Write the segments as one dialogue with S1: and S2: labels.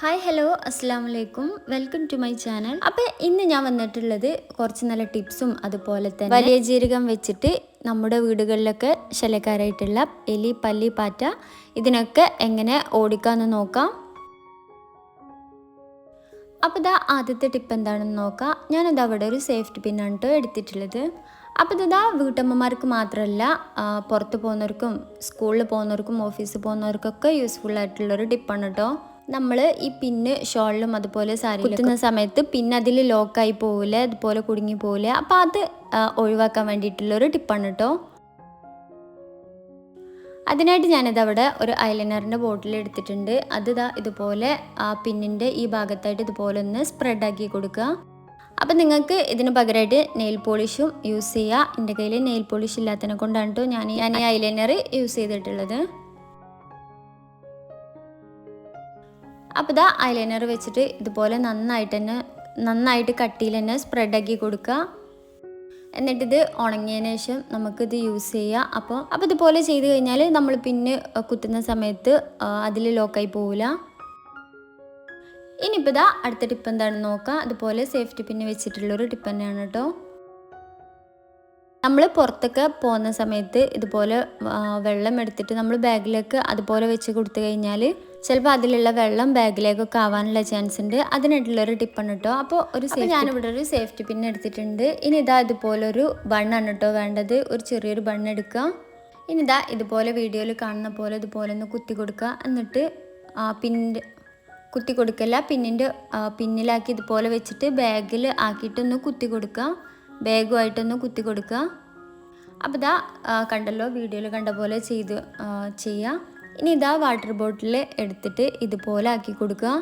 S1: Hi hello അസ്സാം വലൈക്കും welcome to my channel അപ്പോൾ ഇന്ന് ഞാൻ വന്നിട്ടുള്ളത് കുറച്ച് നല്ല ടിപ്സും അതുപോലെ തന്നെ വലിയ ജീരകം വെച്ചിട്ട് നമ്മുടെ വീടുകളിലൊക്കെ ശല്യക്കാരായിട്ടുള്ള എലി പല്ലി പാറ്റ ഇതിനൊക്കെ എങ്ങനെ ഓടിക്കാമെന്ന് നോക്കാം. അപ്പോൾ ഇതാ ആദ്യത്തെ ടിപ്പ് എന്താണെന്ന് നോക്കാം. ഞാനത് അവിടെ ഒരു സേഫ്റ്റി പിന്നാണ് കേട്ടോ എടുത്തിട്ടുള്ളത്. അപ്പോൾ ഇതാ വീട്ടമ്മമാർക്ക് മാത്രമല്ല പുറത്ത് പോകുന്നവർക്കും സ്കൂളിൽ പോകുന്നവർക്കും ഓഫീസിൽ പോകുന്നവർക്കൊക്കെ യൂസ്ഫുൾ ആയിട്ടുള്ളൊരു ടിപ്പാണ് കേട്ടോ നമ്മൾ ഈ പിന്ന് ഷോളിലും അതുപോലെ സാരി കുത്തുന്ന സമയത്ത് പിന്നെ അതിൽ ലോക്കായി പോവില്ല അതുപോലെ കുടുങ്ങി പോവില്ല അപ്പോൾ അത് ഒഴിവാക്കാൻ വേണ്ടിയിട്ടുള്ളൊരു ടിപ്പാണ് കേട്ടോ അതിനായിട്ട് ഞാനിത് അവിടെ ഒരു ഐലൈനറിന്റെ ബോട്ടിൽ എടുത്തിട്ടുണ്ട്. അത് ഇതാ ഇതുപോലെ പിന്നിന്റെ ഈ ഭാഗത്തായിട്ട് ഇതുപോലെ ഒന്ന് സ്പ്രെഡ് ആക്കി കൊടുക്കുക അപ്പം നിങ്ങൾക്ക് ഇതിന് പകരമായിട്ട് നെയിൽ പോളിഷും യൂസ് ചെയ്യുക എന്റെ കയ്യിൽ നെയിൽ പോളിഷ് ഇല്ലാത്തതിനെ കൊണ്ടാണ് കേട്ടോ ഞാൻ ഞാൻ ഈ ഐലൈനർ യൂസ് ചെയ്തിട്ടുള്ളത്. അപ്പോൾ ഇതാ ഐലൈനർ വെച്ചിട്ട് ഇതുപോലെ നന്നായിട്ട് തന്നെ നന്നായിട്ട് കട്ടിയിൽ തന്നെ സ്പ്രെഡാക്കി കൊടുക്കുക. എന്നിട്ടിത് ഉണങ്ങിയതിന് ശേഷം നമുക്കിത് യൂസ് ചെയ്യുക അപ്പോൾ അപ്പോൾ ഇതുപോലെ ചെയ്ത് കഴിഞ്ഞാൽ നമ്മൾ പിന്നെ കുത്തുന്ന സമയത്ത് അതിൽ ലോക്കായി പോവില്ല. ഇനിയിപ്പോൾ ഇതാ അടുത്ത ടിപ്പ് എന്താണെന്ന് നോക്കാം. അതുപോലെ സേഫ്റ്റി പിന്നെ വെച്ചിട്ടുള്ളൊരു ടിപ്പ് തന്നെയാണ് കേട്ടോ. നമ്മൾ പുറത്തൊക്കെ പോകുന്ന സമയത്ത് ഇതുപോലെ വെള്ളം എടുത്തിട്ട് നമ്മൾ ബാഗിലേക്ക് അതുപോലെ വെച്ച് കൊടുത്തു കഴിഞ്ഞാൽ ചിലപ്പോൾ അതിലുള്ള വെള്ളം ബാഗിലേക്കൊക്കെ ആവാനുള്ള ചാൻസ് ഉണ്ട്. അതിനായിട്ടുള്ളൊരു ടിപ്പാണ് കേട്ടോ അപ്പോൾ ഒരു സേഫ് ഞാനിവിടെ ഒരു സേഫ്റ്റി പിൻ എടുത്തിട്ടുണ്ട്. ഇനി ഇതാ ഇതുപോലൊരു ബണ്ണാണ് കേട്ടോ വേണ്ടത്. ഒരു ചെറിയൊരു ബണ്ണ് എടുക്കുക. ഇനി ഇതാ ഇതുപോലെ വീഡിയോയിൽ കാണുന്ന പോലെ ഇതുപോലെ ഒന്ന് കുത്തി കൊടുക്കുക. എന്നിട്ട് പിന്നിന്റെ കുത്തി കൊടുക്കല്ല പിന്നിന്റെ പിന്നിലാക്കി ഇതുപോലെ വെച്ചിട്ട് ബാഗിൽ ആക്കിയിട്ടൊന്ന് കുത്തി കൊടുക്കുക. ബാഗുമായിട്ടൊന്ന് കുത്തി കൊടുക്കുക. അപ്പോൾ ഇതാ കണ്ടല്ലോ വീഡിയോയിൽ കണ്ട പോലെ ചെയ്ത് ചെയ്യുക. ഇനി ഇതാ വാട്ടർ ബോട്ടിൽ എടുത്തിട്ട് ഇതുപോലെ ആക്കി കൊടുക്കുക.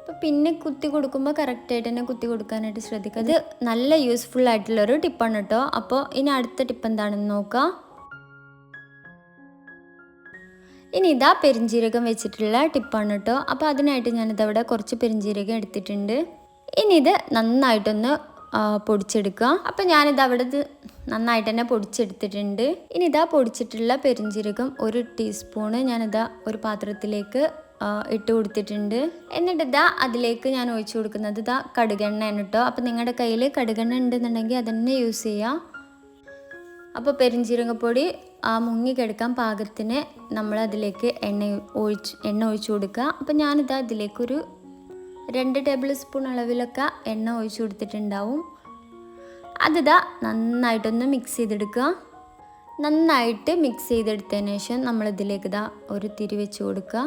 S1: അപ്പോൾ പിന്നെ കുത്തി കൊടുക്കുമ്പോൾ കറക്റ്റായിട്ട് തന്നെ കുത്തി കൊടുക്കാനായിട്ട് ശ്രദ്ധിക്കുക. അത് നല്ല യൂസ്ഫുൾ ആയിട്ടുള്ളൊരു ടിപ്പാണ് കേട്ടോ അപ്പോൾ ഇനി അടുത്ത ടിപ്പ് എന്താണെന്ന് നോക്കാം. ഇനി ഇതാ പെരിഞ്ജീരകം വെച്ചിട്ടുള്ള ടിപ്പാണ് കേട്ടോ അപ്പോൾ അതിനായിട്ട് ഞാനിതവിടെ കുറച്ച് പെരിഞ്ജീരകം എടുത്തിട്ടുണ്ട്. ഇനി ഇത് നന്നായിട്ടൊന്ന് പൊടിച്ചെടുക്കുക. അപ്പോൾ ഞാനിത് അവിടെ നന്നായിട്ട് തന്നെ പൊടിച്ചെടുത്തിട്ടുണ്ട്. ഇനി ഇതാ പൊടിച്ചിട്ടുള്ള പെരിഞ്ചീരകം ഒരു ടീസ്പൂണ് ഞാനിതാ ഒരു പാത്രത്തിലേക്ക് ഇട്ട് കൊടുത്തിട്ടുണ്ട്. എന്നിട്ട് ഇതാ അതിലേക്ക് ഞാൻ ഒഴിച്ചു കൊടുക്കുന്നത് ഇതാ കടുകെണ്ണയാണ് കേട്ടോ അപ്പോൾ നിങ്ങളുടെ കയ്യിൽ കടുകെണ്ണ ഉണ്ടെന്നുണ്ടെങ്കിൽ അതന്നെ യൂസ് ചെയ്യാം. അപ്പോൾ പൊടി ആ മുങ്ങിക്കെടുക്കാൻ പാകത്തിന് നമ്മൾ അതിലേക്ക് എണ്ണ ഒഴിച്ച് എണ്ണ ഒഴിച്ചു കൊടുക്കുക. അപ്പോൾ ഞാനിതാ ഇതിലേക്കൊരു രണ്ട് ടേബിൾ സ്പൂൺ അളവിലൊക്കെ എണ്ണ ഒഴിച്ചു കൊടുത്തിട്ടുണ്ടാവും. അതിതാ നന്നായിട്ടൊന്ന് മിക്സ് ചെയ്തെടുക്കുക. നന്നായിട്ട് മിക്സ് ചെയ്തെടുത്തതിന് ശേഷം നമ്മളിതിലേക്ക് ഇതാ ഒരു തിരി വെച്ച് കൊടുക്കുക.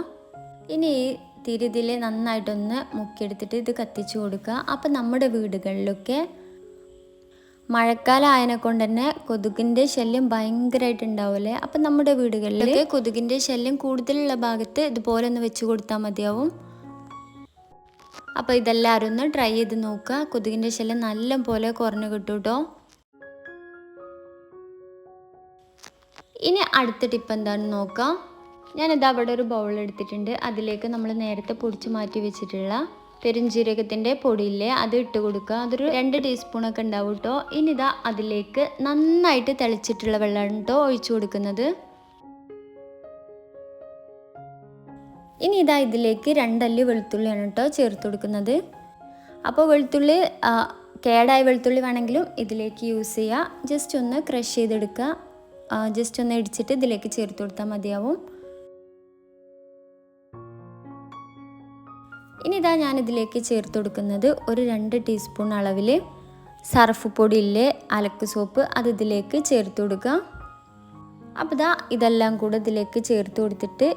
S1: ഇനി ഈ തിരി ഇതിൽ നന്നായിട്ടൊന്ന് മുക്കിയെടുത്തിട്ട് ഇത് കത്തിച്ച് കൊടുക്കുക. അപ്പോൾ നമ്മുടെ വീടുകളിലൊക്കെ മഴക്കാലം ആയതിനെ കൊണ്ട് തന്നെ കൊതുകിന്റെ ശല്യം ഭയങ്കരമായിട്ട് ഉണ്ടാവില്ലേ അപ്പം നമ്മുടെ വീടുകളിലൊക്കെ കൊതുകിന്റെ ശല്യം കൂടുതലുള്ള ഭാഗത്ത് ഇതുപോലെ ഒന്ന് വെച്ച് കൊടുത്താൽ മതിയാവും. അപ്പോൾ ഇതെല്ലാവരും ഒന്ന് ട്രൈ ചെയ്ത് നോക്കുക. കൊതുകിന്റെ ശല്യം നല്ല പോലെ കുറഞ്ഞു കിട്ടും കേട്ടോ ഇനി അടുത്ത ടിപ്പ് എന്താണെന്ന് നോക്കാം. ഞാനിതാ അവിടെ ഒരു ബൗൾ എടുത്തിട്ടുണ്ട്. അതിലേക്ക് നമ്മൾ നേരത്തെ പൊടിച്ച് മാറ്റി വെച്ചിട്ടുള്ള പെരുംജീരകത്തിന്റെ പൊടിയില്ലേ അത് ഇട്ട് കൊടുക്കുക. അതൊരു രണ്ട് ടീസ്പൂണൊക്കെ ഉണ്ടാവും കേട്ടോ ഇനിതാ അതിലേക്ക് നന്നായിട്ട് തിളച്ചിട്ടുള്ള വെള്ളം കേട്ടോ ഒഴിച്ചു കൊടുക്കുന്നത്. ഇനി ഇതാ ഇതിലേക്ക് രണ്ടല്ലി വെളുത്തുള്ളിയാണ് കേട്ടോ ചേർത്ത് കൊടുക്കുന്നത്. അപ്പോൾ വെളുത്തുള്ളി കേടായ വെളുത്തുള്ളി വേണമെങ്കിലും ഇതിലേക്ക് യൂസ് ചെയ്യുക ജസ്റ്റ് ഒന്ന് ക്രഷ് ചെയ്തെടുക്കുക. ജസ്റ്റ് ഒന്ന് ഇടിച്ചിട്ട് ഇതിലേക്ക് ചേർത്ത് കൊടുത്താൽ മതിയാവും. ഇനി ഇതാ ഞാൻ ഇതിലേക്ക് ചേർത്ത് കൊടുക്കുന്നത് ഒരു രണ്ട് ടീസ്പൂൺ അളവിൽ സർഫ് പൊടിയിലെ അലക്ക് സോപ്പ് അത് ഇതിലേക്ക് ചേർത്ത് കൊടുക്കുക. അപ്പോൾ ഇതാ ഇതെല്ലാം കൂടെ ഇതിലേക്ക് ചേർത്ത് കൊടുത്തിട്ട്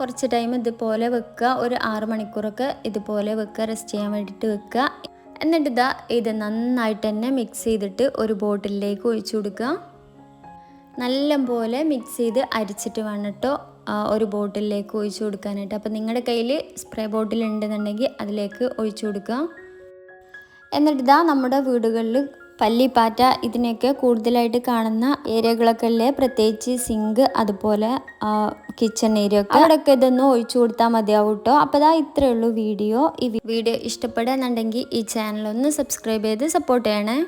S1: കുറച്ച് ടൈം ഇതുപോലെ വെക്കുക. ഒരു ആറ് മണിക്കൂറൊക്കെ ഇതുപോലെ വെക്കുക. റെസ്റ്റ് ചെയ്യാൻ വേണ്ടിയിട്ട് വെക്കുക. എന്നിട്ട് ഇതാ ഇത് നന്നായിട്ട് തന്നെ മിക്സ് ചെയ്തിട്ട് ഒരു ബോട്ടിലേക്ക് ഒഴിച്ചു കൊടുക്കുക. നല്ല പോലെ മിക്സ് ചെയ്ത് അരിച്ചിട്ട് വേണം കേട്ടോ ആ, ഒരു ബോട്ടിലേക്ക് ഒഴിച്ചു കൊടുക്കാനായിട്ട്. അപ്പോൾ നിങ്ങളുടെ കയ്യിൽ സ്പ്രേ ബോട്ടിൽ ഉണ്ടെന്നുണ്ടെങ്കിൽ അതിലേക്ക് ഒഴിച്ചു കൊടുക്കുക. എന്നിട്ട് ഇതാ നമ്മുടെ വീടുകളിൽ പല്ലിപ്പാറ്റ ഇതിനൊക്കെ കൂടുതലായിട്ട് കാണുന്ന ഏരിയകളൊക്കെ അല്ലേ പ്രത്യേകിച്ച് സിങ്ക് അതുപോലെ കിച്ചൺ ഏരിയ ഒക്കെ. അവിടെയൊക്കെ ഇതൊന്ന് ഒഴിച്ചു കൊടുത്താൽ മതിയാവും കേട്ടോ അപ്പോൾ ഇതാ ഇത്രയേ ഉള്ളൂ വീഡിയോ. ഈ വീഡിയോ ഇഷ്ടപ്പെടുന്നുണ്ടെങ്കിൽ ഈ ചാനൽ ഒന്ന് സബ്സ്ക്രൈബ് ചെയ്ത് സപ്പോർട്ട് ചെയ്യണേ.